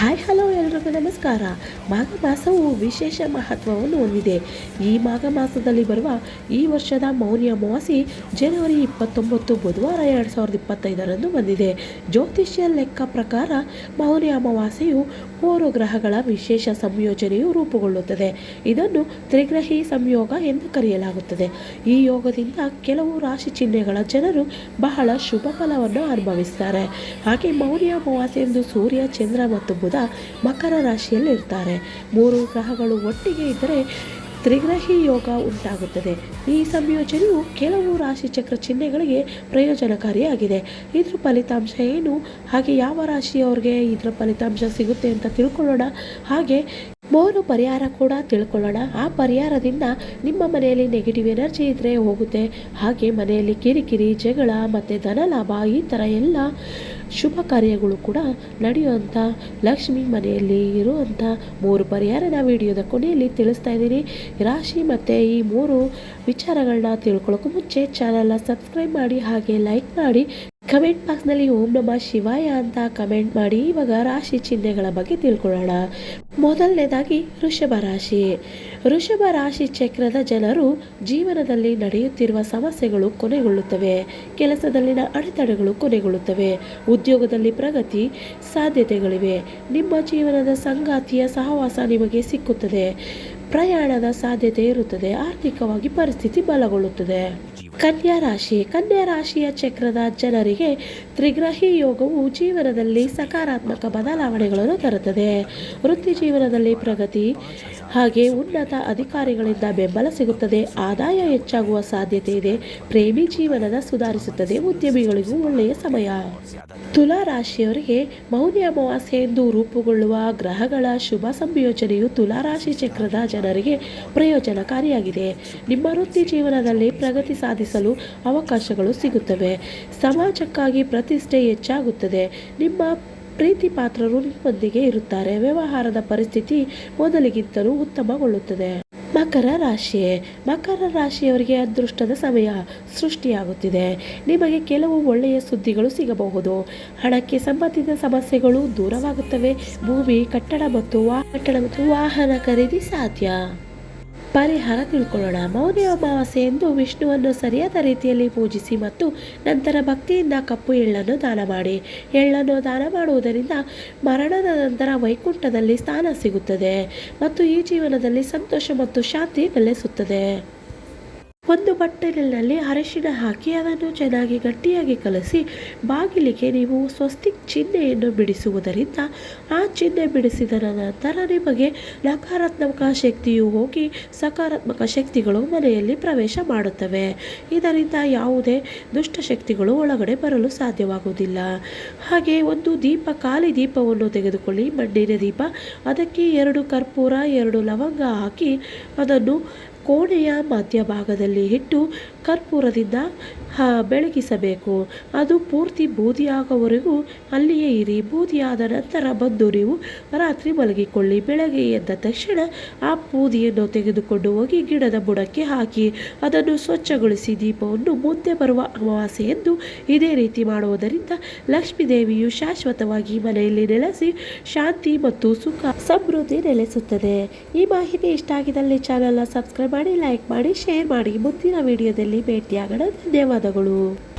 Hi, hello ಎಲ್ರಿಗೂ ನಮಸ್ಕಾರ. ಮಾಘ ಮಾಸವು ವಿಶೇಷ ಮಹತ್ವವನ್ನು ಹೊಂದಿದೆ. ಈ ಮಾಘ ಮಾಸದಲ್ಲಿ ಬರುವ ಈ ವರ್ಷದ ಮೌನಿ ಅಮಾವಾಸಿ ಜನವರಿ ಇಪ್ಪತ್ತೊಂಬತ್ತು, ಬುಧವಾರ ಎರಡು ಸಾವಿರದ ಇಪ್ಪತ್ತೈದರಂದು ಬಂದಿದೆ. ಜ್ಯೋತಿಷ್ಯ ಲೆಕ್ಕ ಪ್ರಕಾರ ಮೌನಿ ಅಮಾವಾಸ್ಯೆಯು ಮೂರು ಗ್ರಹಗಳ ವಿಶೇಷ ಸಂಯೋಜನೆಯು ರೂಪುಗೊಳ್ಳುತ್ತದೆ. ಇದನ್ನು ತ್ರಿಗ್ರಹಿ ಸಂಯೋಗ ಎಂದು ಕರೆಯಲಾಗುತ್ತದೆ. ಈ ಯೋಗದಿಂದ ಕೆಲವು ರಾಶಿ ಚಿಹ್ನೆಗಳ ಜನರು ಬಹಳ ಶುಭ ಫಲವನ್ನು ಅನುಭವಿಸ್ತಾರೆ. ಹಾಗೆ ಮೌರ್ಯ ಅಮಾವಾಸ್ಯೆ ಎಂದು ಸೂರ್ಯ, ಚಂದ್ರ ಮತ್ತು ಬುಧ ಮಕರ ರಾಶಿಯಲ್ಲಿ ಇರ್ತಾರೆ ಮೂರು ಗ್ರಹಗಳು ಒಟ್ಟಿಗೆ ಇದ್ದರೆ ತ್ರಿಗ್ರಹಿ ಯೋಗ ಉಂಟಾಗುತ್ತದೆ. ಈ ಸಂಯೋಜನೆಯು ಕೆಲವು ರಾಶಿಚಕ್ರ ಚಿಹ್ನೆಗಳಿಗೆ ಪ್ರಯೋಜನಕಾರಿಯಾಗಿದೆ. ಇದ್ರ ಫಲಿತಾಂಶ ಏನು? ಹಾಗೆ ಯಾವ ರಾಶಿಯವರಿಗೆ ಇದರ ಫಲಿತಾಂಶ ಸಿಗುತ್ತೆ ಅಂತ ತಿಳ್ಕೊಳ್ಳೋಣ. ಹಾಗೆ ಮೂರು ಪರಿಹಾರ ಕೂಡ ತಿಳ್ಕೊಳ್ಳೋಣ. ಆ ಪರಿಹಾರದಿಂದ ನಿಮ್ಮ ಮನೆಯಲ್ಲಿ ನೆಗೆಟಿವ್ ಎನರ್ಜಿ ಇದ್ದರೆ ಹೋಗುತ್ತೆ. ಹಾಗೆ ಮನೆಯಲ್ಲಿ ಕಿರಿಕಿರಿ, ಜಗಳ, ಮತ್ತು ಧನಲಾಭ ಈ ಥರ ಎಲ್ಲ ಶುಭ ಕಾರ್ಯಗಳು ಕೂಡ ನಡೆಯುವಂಥ ಲಕ್ಷ್ಮಿ ಮನೆಯಲ್ಲಿ ಇರುವಂಥ ಮೂರು ಪರಿಹಾರನ ವಿಡಿಯೋದ ಕೊನೆಯಲ್ಲಿ ತಿಳಿಸ್ತಾ ಇದ್ದೀನಿ. ರಾಶಿ ಮತ್ತು ಈ ಮೂರು ವಿಚಾರಗಳನ್ನ ತಿಳ್ಕೊಳ್ಳೋಕ್ಕೂ ಮುಂಚೆ ಚಾನಲ್ನ ಸಬ್ಸ್ಕ್ರೈಬ್ ಮಾಡಿ ಹಾಗೆ ಲೈಕ್ ಮಾಡಿ. ಕಮೆಂಟ್ ಬಾಕ್ಸ್ನಲ್ಲಿ ಓಂ ನಮಃ ಶಿವಾಯ ಅಂತ ಕಮೆಂಟ್ ಮಾಡಿ, ಇವಾಗ ರಾಶಿ ಚಿಹ್ನೆಗಳ ಬಗ್ಗೆ ತಿಳ್ಕೊಳ್ಳೋಣ. ಮೊದಲನೇದಾಗಿ ವೃಷಭ ರಾಶಿ. ವೃಷಭ ರಾಶಿ ಚಕ್ರದ ಜನರು ಜೀವನದಲ್ಲಿ ನಡೆಯುತ್ತಿರುವ ಸಮಸ್ಯೆಗಳು ಕೊನೆಗೊಳ್ಳುತ್ತವೆ. ಕೆಲಸದಲ್ಲಿನ ಅಡೆತಡೆಗಳು ಕೊನೆಗೊಳ್ಳುತ್ತವೆ. ಉದ್ಯೋಗದಲ್ಲಿ ಪ್ರಗತಿ ಸಾಧ್ಯತೆಗಳಿವೆ. ನಿಮ್ಮ ಜೀವನದ ಸಂಗಾತಿಯ ಸಹವಾಸ ನಿಮಗೆ ಸಿಕ್ಕುತ್ತದೆ. ಪ್ರಯಾಣದ ಸಾಧ್ಯತೆ ಇರುತ್ತದೆ. ಆರ್ಥಿಕವಾಗಿ ಪರಿಸ್ಥಿತಿ ಬಲಗೊಳ್ಳುತ್ತದೆ. ಕನ್ಯಾ ರಾಶಿ. ಕನ್ಯಾ ರಾಶಿಯ ಚಕ್ರದ ಜನರಿಗೆ ತ್ರಿಗ್ರಹಿ ಯೋಗವು ಜೀವನದಲ್ಲಿ ಸಕಾರಾತ್ಮಕ ಬದಲಾವಣೆಗಳನ್ನು ತರುತ್ತದೆ. ವೃತ್ತಿ ಜೀವನದಲ್ಲಿ ಪ್ರಗತಿ ಹಾಗೆ ಉನ್ನತ ಅಧಿಕಾರಿಗಳಿಂದ ಬೆಂಬಲ ಸಿಗುತ್ತದೆ. ಆದಾಯ ಹೆಚ್ಚಾಗುವ ಸಾಧ್ಯತೆ ಇದೆ. ಪ್ರೇಮಿ ಜೀವನದ ಸುಧಾರಿಸುತ್ತದೆ. ಉದ್ಯಮಿಗಳಿಗೂ ಒಳ್ಳೆಯ ಸಮಯ. ತುಲಾ ರಾಶಿಯವರಿಗೆ ಅಮಾವಾಸ್ಯೆ ಎಂದು ರೂಪುಗೊಳ್ಳುವ ಗ್ರಹಗಳ ಶುಭ ಸಂಯೋಜನೆಯು ತುಲಾ ರಾಶಿ ಚಕ್ರದ ಜನರಿಗೆ ಪ್ರಯೋಜನಕಾರಿಯಾಗಿದೆ. ನಿಮ್ಮ ವೃತ್ತಿ ಜೀವನದಲ್ಲಿ ಪ್ರಗತಿ ಸಾಧಿಸಲು ಅವಕಾಶಗಳು ಸಿಗುತ್ತವೆ. ಸಮಾಜಕ್ಕಾಗಿ ಪ್ರತಿಷ್ಠೆ ಹೆಚ್ಚಾಗುತ್ತದೆ. ನಿಮ್ಮ ಪ್ರೀತಿ ಪಾತ್ರರು ನಿಮ್ಮೊಂದಿಗೆ ಇರುತ್ತಾರೆ. ವ್ಯವಹಾರದ ಪರಿಸ್ಥಿತಿ ಮೊದಲಿಗಿಂತಲೂ ಉತ್ತಮಗೊಳ್ಳುತ್ತದೆ. ಮಕರ ರಾಶಿ ಮಕರ ರಾಶಿಯವರಿಗೆ ಅದೃಷ್ಟದ ಸಮಯ ಸೃಷ್ಟಿಯಾಗುತ್ತಿದೆ. ನಿಮಗೆ ಕೆಲವು ಒಳ್ಳೆಯ ಸುದ್ದಿಗಳು ಸಿಗಬಹುದು. ಹಣಕ್ಕೆ ಸಂಬಂಧಿತ ಸಮಸ್ಯೆಗಳು ದೂರವಾಗುತ್ತವೆ. ಭೂಮಿ, ಕಟ್ಟಡ ಮತ್ತು ವಾ ಕಟ್ಟಡ ಮತ್ತು ವಾಹನ ಖರೀದಿ ಸಾಧ್ಯ. ಪರಿಹಾರ ತಿಳ್ಕೊಳ್ಳೋಣ. ಮೌನಿ ಅಮಾವಾಸ್ಯೆ ಎಂದು ವಿಷ್ಣುವನ್ನು ಸರಿಯಾದ ರೀತಿಯಲ್ಲಿ ಪೂಜಿಸಿ ಮತ್ತು ನಂತರ ಭಕ್ತಿಯಿಂದ ಕಪ್ಪು ಎಳ್ಳನ್ನು ದಾನ ಮಾಡಿ. ಎಳ್ಳನ್ನು ದಾನ ಮಾಡುವುದರಿಂದ ಮರಣದ ನಂತರ ವೈಕುಂಠದಲ್ಲಿ ಸ್ಥಾನ ಸಿಗುತ್ತದೆ ಮತ್ತು ಈ ಜೀವನದಲ್ಲಿ ಸಂತೋಷ ಮತ್ತು ಶಾಂತಿ ನೆಲೆಸುತ್ತದೆ. ಒಂದು ಬಟ್ಟಲಿನಲ್ಲಿ ಅರಿಶಿನ ಹಾಕಿ ಅದನ್ನು ಚೆನ್ನಾಗಿ ಗಟ್ಟಿಯಾಗಿ ಕಲಸಿ ಬಾಗಿಲಿಗೆ ನೀವು ಸ್ವಸ್ತಿಕ್ ಚಿಹ್ನೆಯನ್ನು ಬಿಡಿಸುವುದರಿಂದ ಆ ಚಿಹ್ನೆ ಬಿಡಿಸಿದ ನಂತರ ನಿಮಗೆ ನಕಾರಾತ್ಮಕ ಶಕ್ತಿಯು ಹೋಗಿ ಸಕಾರಾತ್ಮಕ ಶಕ್ತಿಗಳು ಮನೆಯಲ್ಲಿ ಪ್ರವೇಶ ಮಾಡುತ್ತವೆ. ಇದರಿಂದ ಯಾವುದೇ ದುಷ್ಟಶಕ್ತಿಗಳು ಒಳಗಡೆ ಬರಲು ಸಾಧ್ಯವಾಗುವುದಿಲ್ಲ. ಹಾಗೆ ಒಂದು ದೀಪ, ಖಾಲಿ ದೀಪವನ್ನು ತೆಗೆದುಕೊಳ್ಳಿ. ಮಣ್ಣಿನ ದೀಪ, ಅದಕ್ಕೆ ಎರಡು ಕರ್ಪೂರ, ಎರಡು ಲವಂಗ ಹಾಕಿ ಅದನ್ನು ಕೋಣೆಯ ಮಧ್ಯಭಾಗದಲ್ಲಿ ಇಟ್ಟು ಕರ್ಪೂರದಿಂದ ಬೆಳಗಿಸಬೇಕು. ಅದು ಪೂರ್ತಿ ಬೂದಿಯಾಗುವವರೆಗೂ ಅಲ್ಲಿಯೇ ಇರಿ. ಬೂದಿಯಾದ ನಂತರ ಬಂದು ನೀವು ರಾತ್ರಿ ಮಲಗಿಕೊಳ್ಳಿ. ಬೆಳಗ್ಗೆ ಎದ್ದ ತಕ್ಷಣ ಆ ಬೂದಿಯನ್ನು ತೆಗೆದುಕೊಂಡು ಹೋಗಿ ಗಿಡದ ಬುಡಕ್ಕೆ ಹಾಕಿ, ಅದನ್ನು ಸ್ವಚ್ಛಗೊಳಿಸಿ ದೀಪವನ್ನು ಮುಂದೆ ಬರುವ ಅಮಾವಾಸ್ಯೆ ಎಂದು ಇದೇ ರೀತಿ ಮಾಡುವುದರಿಂದ ಲಕ್ಷ್ಮೀದೇವಿಯು ಶಾಶ್ವತವಾಗಿ ಮನೆಯಲ್ಲಿ ನೆಲೆಸಿ ಶಾಂತಿ ಮತ್ತು ಸುಖ, ಸಮೃದ್ಧಿ ನೆಲೆಸುತ್ತದೆ. ಈ ಮಾಹಿತಿ ಇಷ್ಟ ಆಗಿದ್ದಲ್ಲಿ ಚಾನಲ್ನ ಸಬ್ಸ್ಕ್ರೈಬ್ ಮಾಡಿ ಲೈಕ್ ಮಾಡಿ ಶೇರ್ ಮಾಡಿ. ಮುಂದಿನ ವಿಡಿಯೋದಲ್ಲಿ ಭೇಟಿಯಾಗೋಣ. ಧನ್ಯವಾದಗಳು.